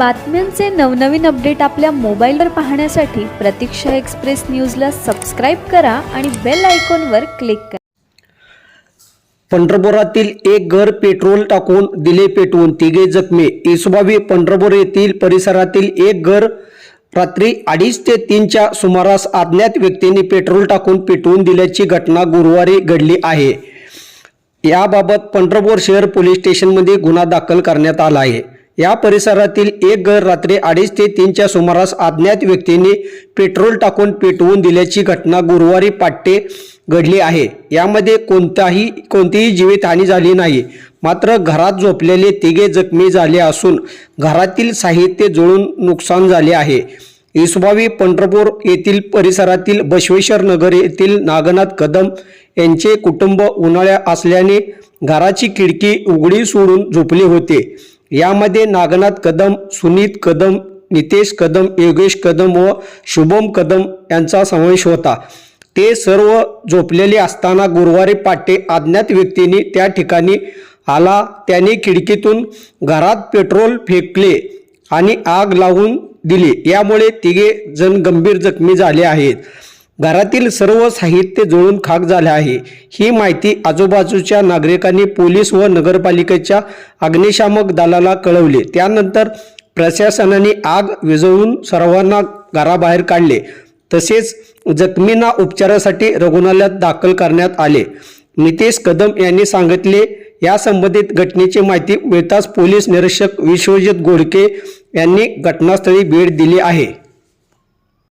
बातम्यांचे नवनवीन अपडेट आपल्या मोबाईलवर पाहण्यासाठी प्रतीक्षा एक्सप्रेस न्यूजला सबस्क्राईब करा आणि बेल आयकॉनवर क्लिक करा. पंढरपुरातील एक घर पेट्रोल टाकून दिले पेटवून तिघे जखमी. इसबावी पंढरपूर येथील परिसरातील एक घर रात्री अडीच ते तीनच्या सुमारास अज्ञात व्यक्तींनी पेट्रोल टाकून पेटवून दिल्याची घटना गुरुवारी घडली आहे. याबाबत पंढरपूर शहर पोलीस स्टेशनमध्ये गुन्हा दाखल करण्यात आला आहे. या परिसरातील एक घर रात्री अडीच ते तीनच्या सुमारास अज्ञात व्यक्तींनी पेट्रोल टाकून पेटवून दिल्याची घटना गुरुवारी पाट्टे घडली आहे. यामध्ये कोणताही कोणतीही जीवितहानी झाली नाही. मात्र घरात झोपलेले तिघे जखमी झाले असून घरातील साहित्य जुळून नुकसान झाले आहे. इसबावी पंढरपूर येथील परिसरातील बसवेश्वर नगर येथील नागनाथ कदम यांचे कुटुंब उन्हाळ्या असल्याने घराची खिडकी उघडी सोडून झोपले होते. यामध्ये नागनाथ कदम सुनीत कदम नितेश कदम योगेश कदम व शुभम कदम यांचा समावेश होता. ते सर्व झोपलेले असताना गुरुवारी पाटे अज्ञात व्यक्तीने त्या ठिकाणी आला. त्याने खिडकीतून घरात पेट्रोल फेकले आणि आग लावून दिली. यामुळे तिघे जण गंभीर जखमी झाले आहेत. घरातील सर्व साहित्य जळून खाक झाले आहे. ही माहिती आजूबाजूच्या नागरिकांनी पोलीस व नगरपालिकेच्या अग्निशामक दलाला कळवले. त्यानंतर प्रशासनाने आग विझवून सर्वांना घराबाहेर काढले. तसेच जखमींना उपचारासाठी रुग्णालयात दाखल करण्यात आले. नितेश कदम यांनी सांगितले या संबंधित घटनेची माहिती मिळताच पोलीस निरीक्षक विश्वजित गोडके यांनी घटनास्थळी भेट दिली आहे.